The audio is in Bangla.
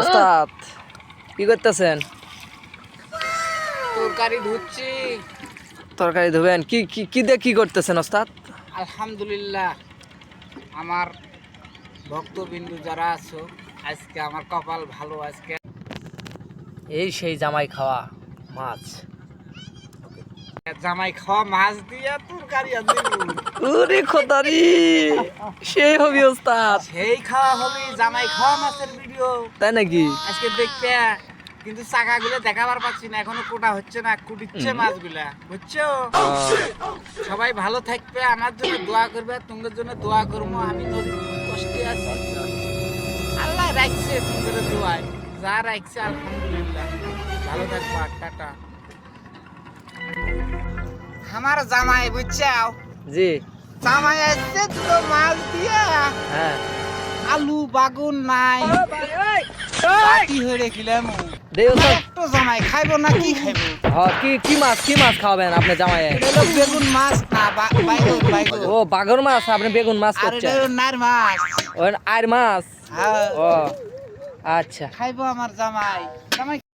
ওস্তাদ কি করতেছেন? তরকারি ধুচ্ছি। তরকারি ধুবেন? কি কি কি দিয়ে কি করতেছেন ওস্তাদ? আলহামদুলিল্লাহ আমার ভক্তবিন্দু যারা আছো আজকে আমার কপাল ভালো আজকে। এই সেই জামাই খাওয়া মাছ। জামাই খাওয়া মাছ দিয়ে তরকারি ওরে খোদারি সেই হবি ওস্তাদ। সেই খাওয়া হবে জামাই খাওয়া মাছের ভিডিও। তাই নাকি? আজকে দেখতে কিন্তু চাকাগুলো দেখাবার পাচ্ছি না এখনও কোটা হচ্ছে না কুটিচ্ছে মাছগুলা বুঝছ? সবাই ভালো থাকবে আমার জন্য দোয়া করবে তোমাদের জন্য দোয়া করব আমি নদীর কষ্টে আছি। আল্লাহ রাখছে তোমাদের দোয়ায় যা রাখছে আলহামদুলিল্লাহ। ভালো থাকব টাটা। আমার জামাই বুঝছাও? জি। জামাই আসছে দুটো মাছ দিয়া। হ্যাঁ। আলু বাগুন নাই। বাটি হয়ে ওস্তাদ একটু জামাই খাইবো না কি খাইবো? হ্যাঁ কি কি মাছ কি মাছ খাওয়াবেন আপনি জামাই এটা বেগুন মাছ না বা- বাইগন বাইগন। ও বাগর মাছ আপনি বেগুন মাছ আর করছেন? নার মাছ। ও আর মাছ? হ্যাঁ। ও আচ্ছা। খাইবো আমার জামাই। জামাই